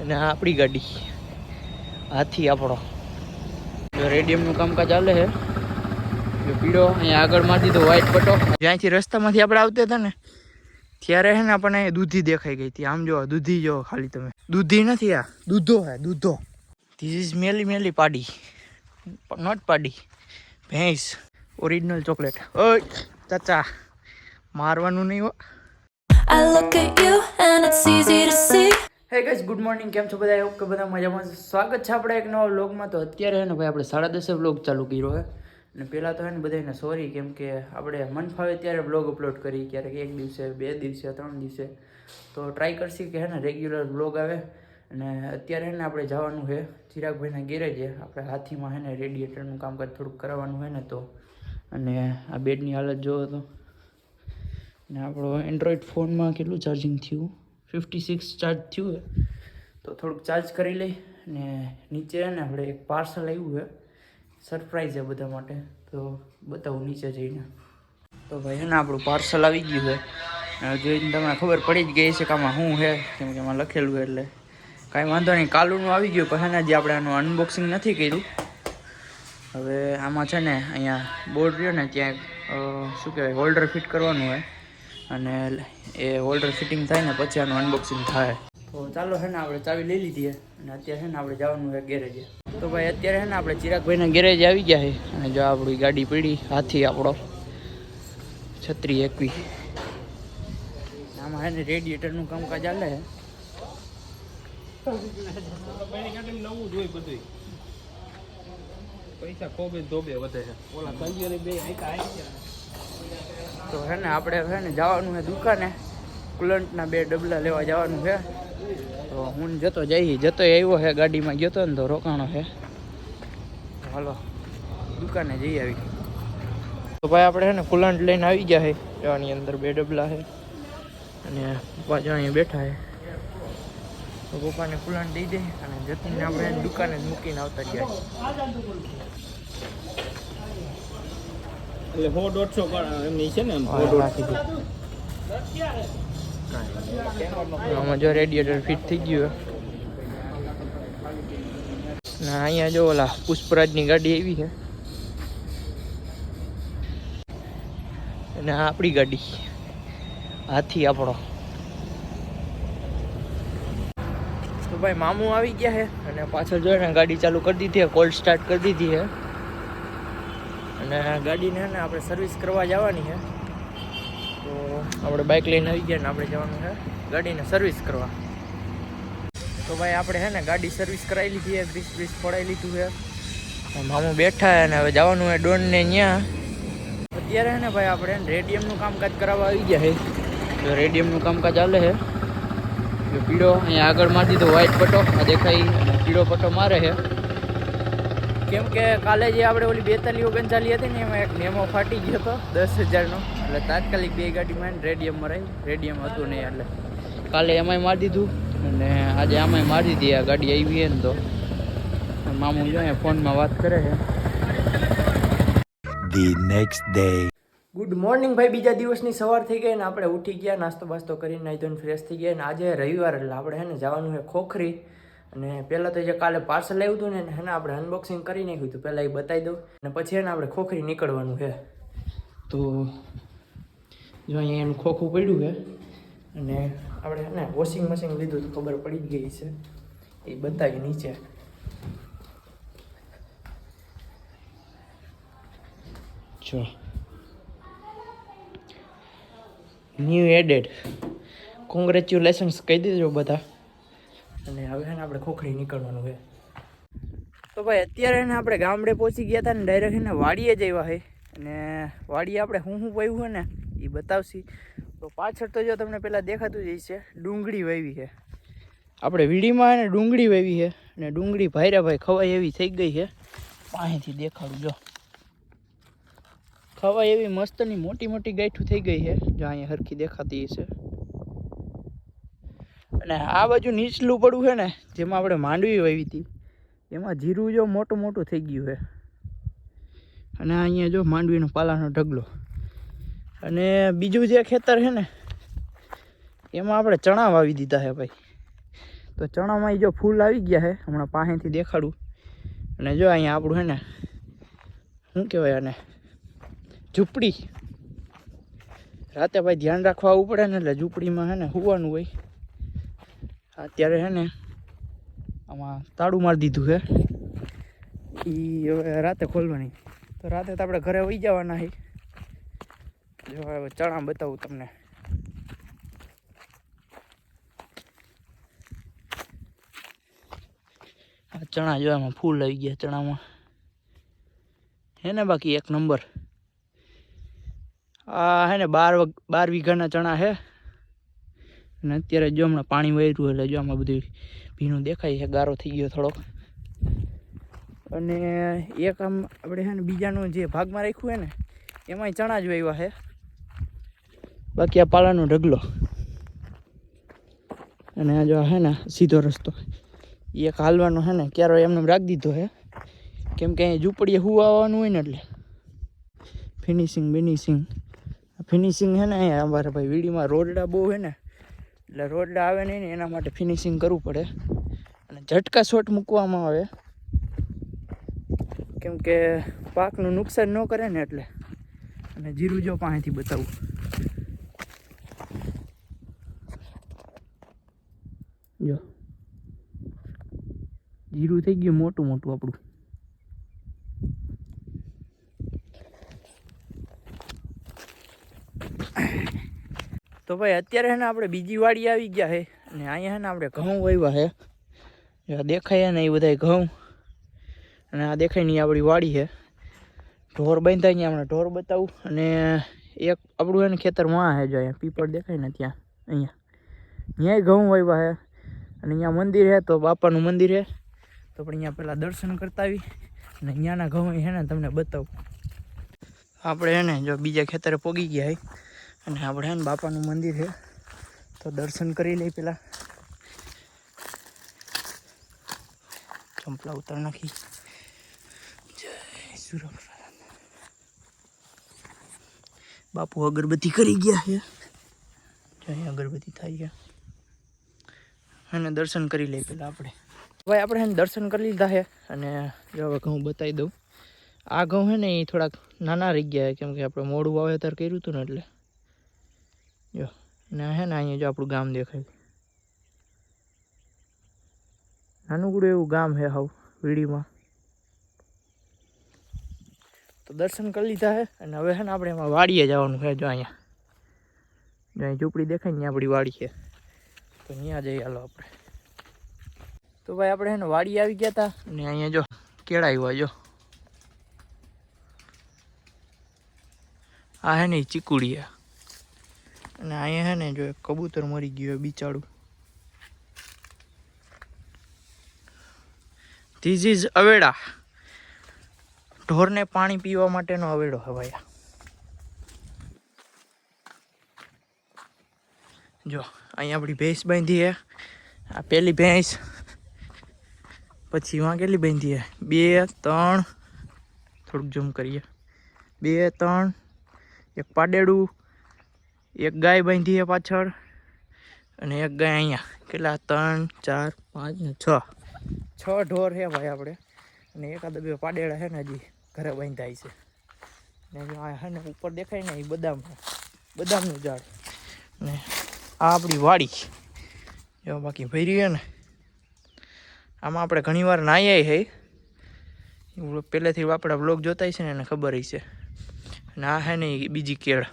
અને આ આપણી ગાડી. હાથી આપણો. જો રેડિયમનું કામકાજ ચાલે છે. જો પીળો અહીંયા આગળ મારી દીધો વ્હાઈટ પટ્ટો જ્યાંથી રસ્તામાંથી આપણે આવતા હતા ને ત્યારે છે ને આપણને દૂધી દેખાઈ ગઈ હતી. આમ જો દૂધી જો ખાલી તમે. દૂધી નથી આ દૂધો હે દૂધો. ધીસ ઇઝ મેલી મેલી પાડી. નોટ પાડી. ભેંસ. ઓરિજિનલ ચોકલેટ ઓય ચાચા. મારવાનું નહીં હો. I look at you and it's easy to see. Hey guys good morning કેમ છો બધા? કે બધા મજામાં સ્વાગત છે આપણે એક નવા વ્લોગમાં તો અત્યારે હે ને ભાઈ, આપણે સાડા દસે વ્લોગ ચાલુ કર્યો હે અને પહેલાં તો હે ને બધાને સોરી કેમ કે આપણે મન ફાવે ત્યારે વ્લોગ અપલોડ કરી ક્યારેક એક દિવસે, બે દિવસે, ત્રણ દિવસે. તો ટ્રાય કરશી કે હે ને રેગ્યુલર વ્લોગ આવે. અને અત્યારે છે ને આપણે જવાનું છે ચિરાગભાઈના ગેરેજે. આપણે હાથીમાં છે ને રેડિએટરનું કામકાજ થોડુંક કરાવવાનું હોય ને તો. અને આ બેડની હાલત જોવો તો. ને આપણો એન્ડ્રોઈડ ફોનમાં કેટલું ચાર્જિંગ થયું? ફિફ્ટી સિક્સ ચાર્જ થયું છે. તો થોડુંક ચાર્જ કરી લઈ ને નીચે ને આપણે એક પાર્સલ આવ્યું છે. સરપ્રાઈઝ છે બધા માટે. તો બતાવું નીચે જઈને. તો ભાઈ છે ને આપણું પાર્સલ આવી ગયું છે. જોઈને તમને ખબર પડી જ ગઈ છે કે આમાં શું છે. કેમ કે એમાં લખેલું એટલે. કાંઈ વાંધો નહીં, કાલુનું આવી ગયું. પણ છે જે આપણે આનું અનબોક્સિંગ નથી કર્યું. હવે આમાં છે ને અહીંયા બોર્ડ રહ્યો ને ત્યાં શું કહેવાય હોલ્ડર ફિટ કરવાનું હોય અને એ હોલ્ડર ફિટિંગ થાય ને પછી આનું અનબોક્સિંગ થાય. તો ચાલો છે ને આપણે ચાવી લઈ લીધી અને અત્યારે છે ને આપણે જવાનું છે ગેરેજે. તો ભાઈ અત્યારે છે ને આપણે ચિરાગભાઈના ગેરેજે આવી ગયા છે અને જો આપણી ગાડી પડી હાથી આપણો. છત્રી એકવી. આમાં છે ને રેડિએટરનું કામકાજ ચાલે છે પૈસા ખોબે ધોબે વધે છે. ઓલા કલિયરે બે આયકા આઈ તો છે ને, આપણે છે ને જવાનું છે દુકાને. કુલંટના બે ડબલા લેવા જવાનું છે. તો હું જતો જઈ, જતો આવ્યો છે, ગાડીમાં ગયો તો ને તો રોકાણો છે. હાલો, દુકાને જઈ આવી. તો ભાઈ આપણે છે ને કુલંટ લઈને આવી ગયા છે. જવાની અંદર બે ડબલા છે. અને પપ્પા જવાની બેઠા છે. તો પપ્પાને કુલંટ દઈ દે અને જતીને આપણે દુકાને મૂકીને આવતા ગયા એટલે સો દોઢસો એમની છે ને. આમાં જો રેડિયેટર ફિટ થઈ ગયું ના, અહીંયા જો ઓલા પુષ્પરાજની ગાડી એવી છે અને આપણી ગાડી. હાથી આપણો. તો ભાઈ મામું આવી ગયા છે અને પાછળ જોઈને ગાડી ચાલુ કરી દીધી છે કોલ્ડ સ્ટાર્ટ કરી દીધી છે અને ગાડીને ને આપણે સર્વિસ કરવા જવાની છે. તો આપણે બાઇક લઈને આવી ગયા ને આપણે જવાનું છે ગાડીને સર્વિસ કરવા. તો ભાઈ આપણે છે ને ગાડી સર્વિસ કરાવી લીધી છે ગ્રીસ બ્રીસ ફોડાવી લીધું છે. મામું બેઠા અને હવે જવાનું છે ડોનને ત્યાં અત્યારે છે ને ભાઈ આપણે રેડિયમનું કામકાજ કરાવવા આવી ગયા છે. તો રેડિયમનું કામકાજ ચાલે છે. પીળો અહીંયા આગળ મારી દીધો વ્હાઈટ પટ્ટો આ દેખાય પીળો પટ્ટો મારે છે. કેમ કે કાલે જે આપણે ઓલી બેતાલી ઓગણચાલી હતી ને એમાં એક નેમો ફાટી ગયો હતો. દસ હજારનો. એટલે તાત્કાલિક બે ગાડીમાં રેડિયમ મરાઈ રેડિયમ હતું નહીં એટલે. કાલે એમાંય મારી દીધું. અને આજે આમાંય મારી દીધી. આ ગાડી આવી છે ને તો. મામું જો અહીંયા ફોનમાં વાત કરે છે. The next day good morning ભાઈ. બીજા દિવસની સવાર થઈ ગઈ ને આપણે ઉઠી ગયા નાસ્તો બાસ્તો કરીને નાઈ ધોઈને ફ્રેશ થઈ ગયા ને આજે રવિવાર એટલે આપણે હે ને જવાનું છે ખોખરી. અને પહેલાં તો જે કાલે પાર્સલ આવ્યું હતું ને, એને આપણે અનબોક્સિંગ કરી નાખ્યું હતું. પહેલાં એ બતાવી દઉં. અને પછી એને આપણે ખોખરી નીકળવાનું છે તો જો અહીંયા એનું ખોખું પડ્યું છે અને આપણે ને વોશિંગ મશીન લીધું તો ખબર પડી જ ગઈ છે. એ બતાવી નીચે. જો. ન્યૂ એડેડ કોંગ્રેચ્યુલેશન્સ કહી દેજો બધા. અને હવે છે ને આપણે ખોખરી નીકળવાનું છે. તો ભાઈ અત્યારે ને આપણે ગામડે પહોંચી ગયા હતા ને ડાયરેક્ટ એને વાડીએ જ આવ્યા અને વાડીએ આપણે શું શું વાવ્યું હોય ને એ બતાવશી. તો પાછળ તો જો તમને પહેલાં દેખાતું જ છે, ડુંગળી વાવી છે. આપણે વીડીમાં એને ડુંગળી વાવી છે અને ડુંગળી ભાઈરા ભાઈ ખવાય એવી થઈ ગઈ છે. પાસેથી દેખાડું જો. ખવાય એવી મસ્તની મોટી મોટી ગાંઠું થઈ ગઈ છે, જો અહીંયા હરખી દેખાતી છે અને આ બાજુ નીચલું પડવું છે ને, જેમાં આપણે માંડવી વાવી હતી, એમાં જીરું જો મોટું મોટું થઈ ગયું છે. અને અહીંયા જો માંડવીનો પાલાનો ઢગલો. અને બીજું જે ખેતર છે ને, એમાં આપણે ચણા વાવી દીધા છે ભાઈ. તો ચણામાં જો ફૂલ આવી ગયા છે, હમણાં પાસેથી દેખાડું. અને જો અહીંયા આપણું હે ને, શું કહેવાય આને, ઝૂંપડી. રાતે ભાઈ ધ્યાન રાખવા આવવું પડે ને એટલે ઝૂંપડીમાં હે ને હોવાનું હોય. અત્યારે છે ને આમાં તાળું મારી દીધું છે એ હવે રાતે ખોલવાની. તો રાતે તો આપણે ઘરે વહી જવાના છે જો હવે ચણા બતાવું તમને. ચણા જો એમાં ફૂલ આવી ગયા ચણામાં. હે ને બાકી એક નંબર. આ હે ને બાર બાર વીઘાના ચણા છે અને અત્યારે જો હમણાં પાણી વહેર્યું એટલે જો આમાં બધું ભીનું દેખાય છે, ગારો થઈ ગયો થોડોક. અને એક આમ આપણે છે ને બીજાનું જે ભાગમાં રાખ્યું છે ને, એમાંય ચણા જ વાવ્યા છે. બાકી આ પાલાનો ઢગલો. અને આ જો છે ને સીધો રસ્તો. એક હાલવાનો છે ને, ક્યારો એમને એમ રાખી દીધો છે. કેમ કે અહીં ઝૂંપડીએ હું આવવાનું હોય ને એટલે. ફિનિશિંગ બિનિશિંગ ફિનિશિંગ છે ને અહીંયા અમારે ભાઈ, વીડીમાં રોડડા બહુ છે ને એટલે રોડડા આવે નહીં ને એના માટે ફિનિશિંગ કરવું પડે. અને ઝટકા શોટ મૂકવામાં આવે. કેમ કે પાકનું નુકસાન ન કરે ને એટલે. અને જીરું જો પાણીથી બતાવું. જો. જીરું થઈ ગયું મોટું મોટું આપણું. તો ભાઈ, અત્યારે છે ને આપણે બીજી વાડી આવી ગયા છે અને અહીંયા છે ને આપણે ઘઉં વાવ્યા છે દેખાય ને એ બધા ઘઉં. અને આ દેખાય નહીં આપણી વાડી છે ઢોર બાંધતા અહીંયા આપણે ઢોર બતાવું. અને એક આપણું એને ખેતરમાં છે જો અહીંયા, પીપળ દેખાય ને ત્યાં, અહીંયા. ત્યાંય ઘઉં વાવ્યા છે અને અહીંયા મંદિર છે તો બાપાનું મંદિર છે તો પણ અહીંયા પહેલાં દર્શન કરતા આવી. અને અહીંયાના ઘઉં છે ને તમને બતાવું. આપણે એને જો બીજા ખેતરે પોગી ગયા છે અને આપણે ને બાપાનું મંદિર છે. તો દર્શન કરી લઈ પહેલાં ચંપલા ઉતાર નાખી. જય સુરભરામ બાપુ અગરબત્તી કરી ગયા છે. જય અગરબત્તી થાય છે. અને દર્શન કરી લઈ પહેલાં આપણે. ભાઈ, આપણે એને દર્શન કરી લીધા છે અને જો હવે ઘઉં બતાવી દઉં. આ ઘઉં છે ને એ થોડાક નાના રહી ગયા કેમ કે આપણે મોડું વાવેતર કર્યું હતું ને એટલે. જો, ને હે ને અહીંયા જો આપણું ગામ દેખાય. નાનકડું એવું ગામ છે હાવ, વીડીમાં. તો દર્શન કરી લીધા છે અને હવે છે ને આપણે એમાં વાડીએ જવાનું છે, જો અહીંયા. જો અહીં ઝૂંપડી દેખાય ને આપણી વાડી છે. તો ત્યાં જઈએ હાલો આપણે. તો ભાઈ આપણે એને ને વાડી આવી ગયા હતા અને અહીંયા જો કેળા આવ્યા જો. આ હે ને ચીકુડી અને અહીંયા હે ને જો કબૂતર મરી ગયો બિચારું. ધીસ ઇઝ અવેડા. ઢોરને પાણી પીવા માટેનો અવેડો છે જો, અહીંયા આપણી ભેંસ બાંધી હે. આ પેલી ભેંસ. પછી વાં કેટલી બાંધી હે? બે, ત્રણ. થોડુંક જમ કરીએ. બે, ત્રણ. એક પાડેડું. એક ગાય બાંધી પાછળ અને એક ગાય અહીંયા. કેટલા? ત્રણ, ચાર, પાંચ ને છ. છ ઢોર છે ભાઈ આપણે. અને એકાદ બે પાડેડા છે ને હજી ઘરે બાંધાય છે. ને છે ને ઉપર દેખાય ને એ બદામ બદામનું ઝાડ. ને આ આપણી વાડી. એવા બાકી ભરી છે ને. આમાં આપણે ઘણીવાર નાહીએ એવું પહેલેથી આપણા બ્લોગ જોતા છે ને એને ખબર છે અને આ છે ને બીજી કેળ.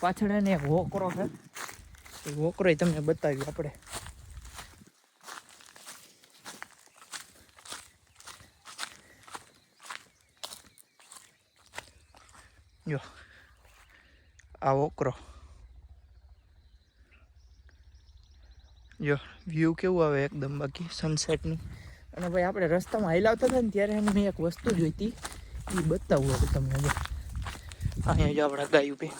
પાછળ એને એક વોકરો છે. એ વોકરો તમને બતાવ્યું આપણે. જો, આ વોકરો. જો વ્યૂ કેવું આવે એકદમ બાકી સનસેટનું અને ભાઈ આપણે રસ્તામાં હલાવતા હતા ને ત્યારે એને મેં એક વસ્તુ જોઈતી એ બતાવું હવે તમને જો અહીંયા જો આપણા ગાય ઊભી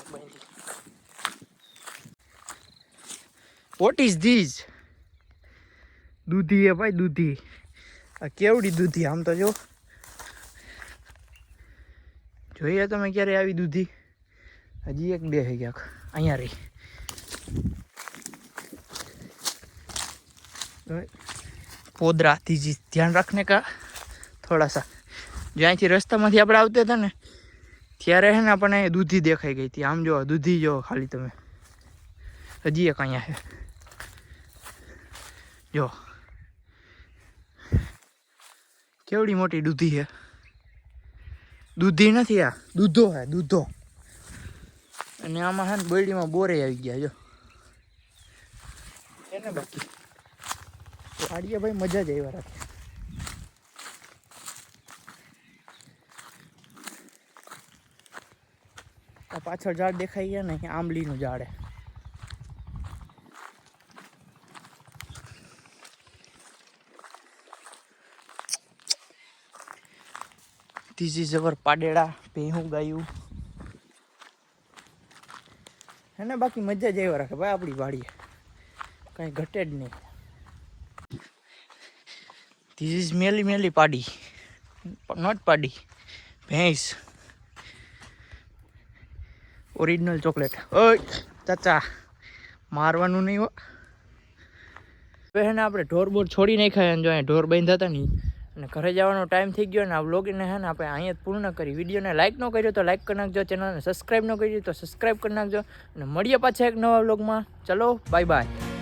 વોટ ઇઝ ધીઝ દૂધી એ ભાઈ દૂધી. આ કેવડી દૂધી આમ તો જો. જોઈએ તમે ક્યારે આવી દૂધી. હજી એક બે હે ક્યાંક. અહીંયા રહી. પોદરા ત્રીજી ધ્યાન રાખને કા? થોડા સા જ્યાંથી રસ્તામાંથી આપણે આવતા હતા ને, ત્યારે હે ને આપણને દૂધી દેખાઈ ગઈ હતી. આમ જો દૂધી જો ખાલી તમે. હજી એક અહીંયા છે. જો. કેવડી મોટી દૂધી છે. દૂધી નથી આ, દૂધો હે દૂધો. અને આમાં હે ને બરડીમાં બોરે આવી ગયા, જો. એને બાકી. વાડીએ ભાઈ મજા જ આવ્યા રાખે. પાછળ ઝાડ દેખાઈ ગયા ને, અહીંયા આંબલીનું ઝાડ ધીસ ઇઝ પાડેડા, ભેહું ગાયું. અને બાકી મજા જ એવા રાખે, ભાઈ, આપણી વાડીએ. કંઈ ઘટે જ નહીં. ધીસ ઇઝ મેલી મેલી પાડી નોટ પાડી. ભેંસ. ઓરિજિનલ ચોકલેટ ઓય. ચાચા મારવાનું નહીં હો. ને આપણે ઢોર બોર છોડી નાખ્યા અને જો અહીંયા ઢોર બાંધ્યા હતા નહીં અને ઘરે જવાનો ટાઈમ થઈ ગયો ને આ વ્લોગને હે ને આપણે અહીંયા જ પૂર્ણ કરી. વિડીયોને લાઇક ન કર્યો તો લાઇક કરી નાખજો ચેનલને સબસ્ક્રાઈબ ન કરી તો સબસ્ક્રાઈબ કરી નાખજો અને મળીએ પાછા એક નવા બ્લોગમાં ચલો બાય બાય